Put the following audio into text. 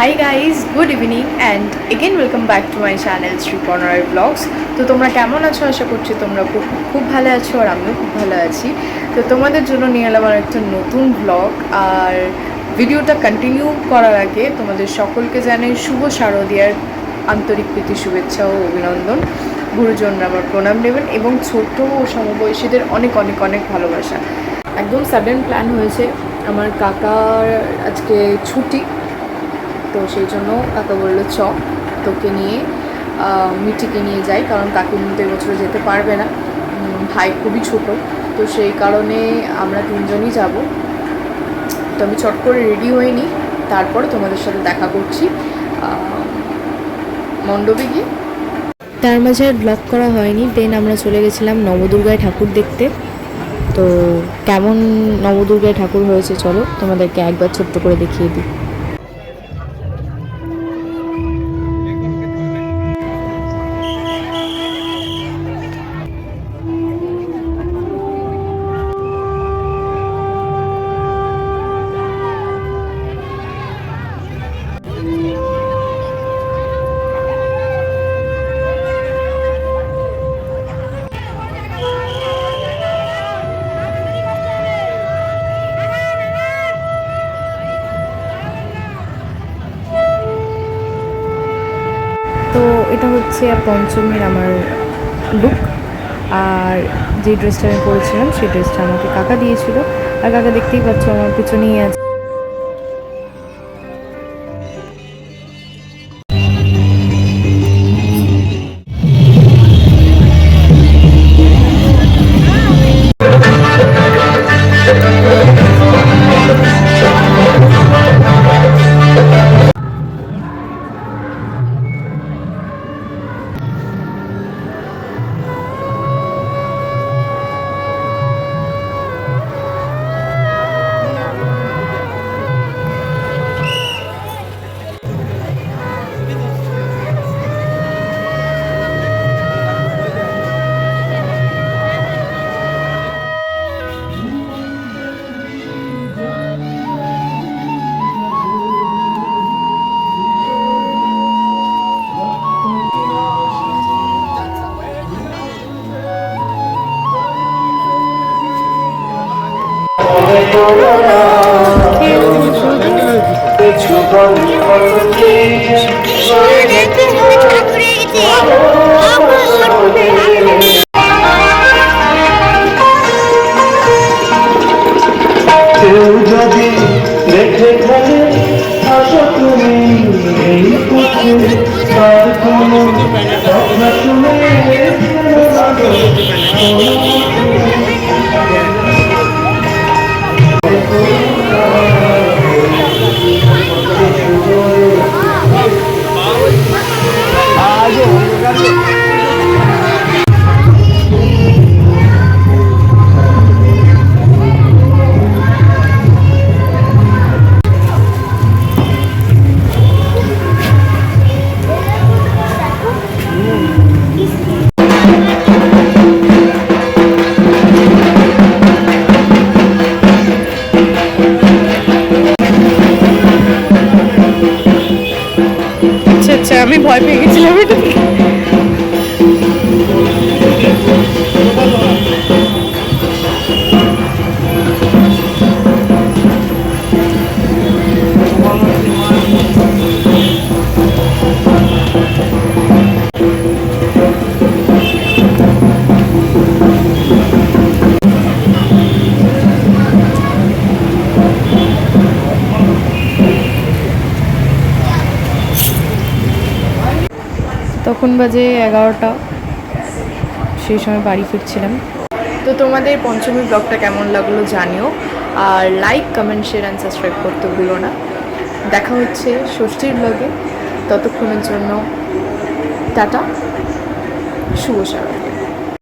Hi guys good evening and again welcome back to my channel Shri Panar blogs তো তোমরা কেমন আছো? আশা করছি তোমরা খুব খুব ভালো আছো আর আমিও খুব ভালো আছি। তো তোমাদের জন্য নিয়ে এলাম আর একটা নতুন ব্লগ আর ভিডিওটা কন্টিনিউ করার আগে তোমাদের সকলকে জানাই শুভ শারদীয়ার আন্তরিক প্রীতি, শুভেচ্ছা ও অভিনন্দন। গুরুজনরা আমার প্রণাম নেবেন এবং ছোট্ট ও সমবয়সীদের অনেক অনেক অনেক ভালোবাসা। একদম সাডেন প্ল্যান হয়েছে। আমার কাকার আজকে ছুটি। তো সেই জন্য কাকা বলল, চ, তোকে নিয়ে মিটিকে নিয়ে যাই, কারণ কাকি কিন্তু এবছর যেতে পারবে না। ভাই খুবই ছোট, তো সেই কারণে আমরা তিনজনই যাব। তো আমি চট করে রেডি হইনি তারপরে তোমাদের সাথে দেখা করছি মণ্ডপে গিয়ে। তার মাঝে আর করা হয়নি দেন আমরা চলে গেছিলাম নবদুর্গায় ঠাকুর দেখতে। তো কেমন নবদুর্গায় ঠাকুর হয়েছে, চলো তোমাদেরকে একবার ছোট্ট করে দেখিয়ে দিই। এটা হচ্ছে পঞ্চমীর আমার লুক আর যে ড্রেসটা আমি পরেছিলাম, সেই ড্রেসটা আমাকে কাকা দিয়েছিল। আর কাকা দেখতেই পাচ্ছ আমার পিছনেই আছে। কেউ যদি রেখে থাকে আসো তুমি এই পথে তার কোনো কথা শুনে আমি ভয় পেয়ে গেছিলাম এটা তখন বাজে এগারোটা। সেই সময় বাড়ি ফিরছিলাম। তো তোমাদের পঞ্চমী ব্লগটা কেমন লাগল জানিও। আর like comment share and subscribe করতে ভুলো না। দেখা হচ্ছে ষষ্ঠীর ব্লগে ততক্ষণের জন্য টাটা। শুভ শারদ